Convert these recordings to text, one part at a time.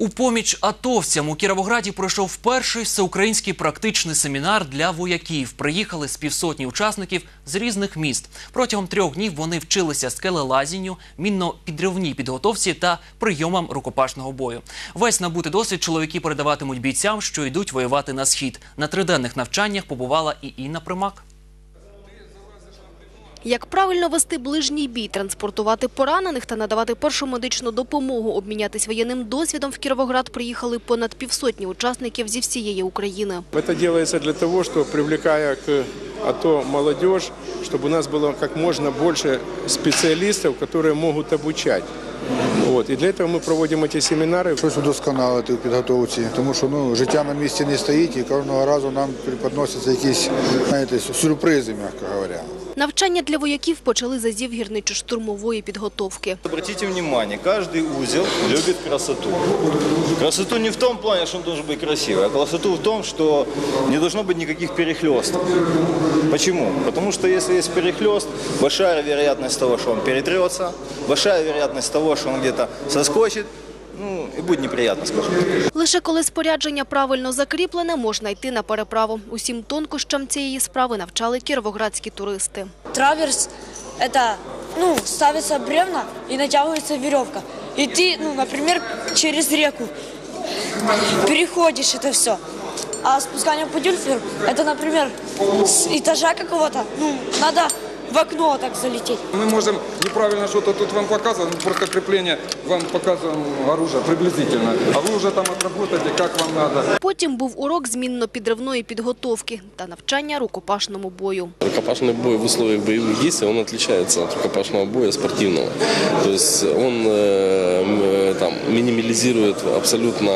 У поміч атовцям у Кіровограді пройшов перший всеукраїнський практичний семінар для вояків. Приїхали з півсотні учасників з різних міст. Протягом трьох днів вони вчилися скелелазінню, мінно-підривній підготовці та прийомам рукопашного бою. Весь набутий досвід чоловіки передаватимуть бійцям, що йдуть воювати на схід. На триденних навчаннях побувала і Інна Примак. Як правильно вести ближній бій, транспортувати поранених та надавати першу медичну допомогу, обмінятись воєнним досвідом в Кіровоград приїхали понад півсотні учасників зі всієї України. Это делается для того, что привлекая к АТО молодежь, чтобы у нас было как можно больше специалистов, которые могут обучать. Вот. И для этого мы проводим эти семинары. Щось удосконалити у підготовці, тому що ну, життя на місці не стоїть і кожного разу нам преподносяться якісь знаєте, сюрпризи, м'яко говоря. Навчання для вояків почали з азів гірничо-штурмової підготовки. Обратите внимание, каждый узел любит красоту. Красоту не в том плане, что он должен быть красивый, а красоту в том, что не должно быть никаких перехлестов. Почему? Потому что если есть перехлест, большая вероятность того, что он перетрется, большая вероятность того, что он где-то соскочит, ну и будет неприятно, скажем так. Лише коли спорядження правильно закріплене, можна йти на переправу. Усім тонкощам цієї справи навчали кіровоградські туристи. Траверс – это, ну, ставится бревна и натягивается веревка. И ты, ну, например, через реку переходишь это все. А спускание по дюльферу – это, например, с этажа какого-то, ну, надо в окно так залететь. Мы можем неправильно что-то тут вам показывать, мы просто крепление вам показываем оружие приблизительно, а вы уже там отработаете, как вам надо. Потім був урок змінно-підривної підготовки та навчання рукопашному бою. Рукопашный бой в условиях боевых действий, он отличается от рукопашного боя спортивного. То есть он э, м, э, там, минимализирует абсолютно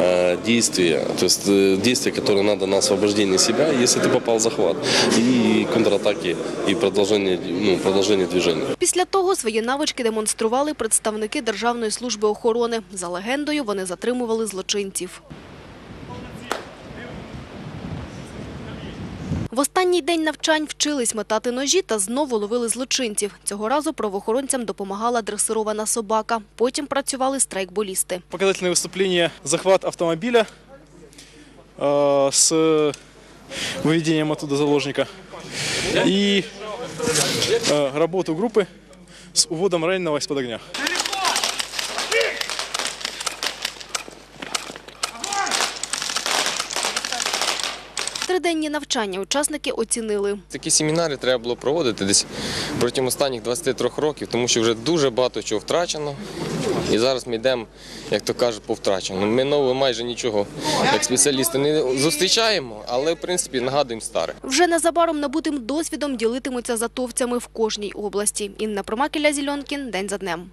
э, действия, то есть э, действия, которые надо на освобождение себя, если ты попал в захват, и контратаки, и продолжение, ну, продолжение движения. Після того свої навички демонстрували представники Державної служби охорони. За легендою, вони затримували злочинців. В останній день навчань вчились метати ножі та знову ловили злочинців. Цього разу правоохоронцям допомагала дресирована собака. Потім працювали страйкболісти. показательное выступление захват автомобиля э, с выведением оттуда заложника и э, работу группы с уводом раненого из-под огня. Триденні навчання учасники оцінили. Такі семінари треба було проводити десь протягом останніх 23 років, тому що вже дуже багато чого втрачено. І зараз ми йдемо, як то кажуть, по втраченому. Ми нового майже нічого як спеціалісти не зустрічаємо, але в принципі нагадуємо старе. Вже незабаром набутим досвідом ділитимуться з атовцями в кожній області. Інна Промакіля Зільонкін. День за днем.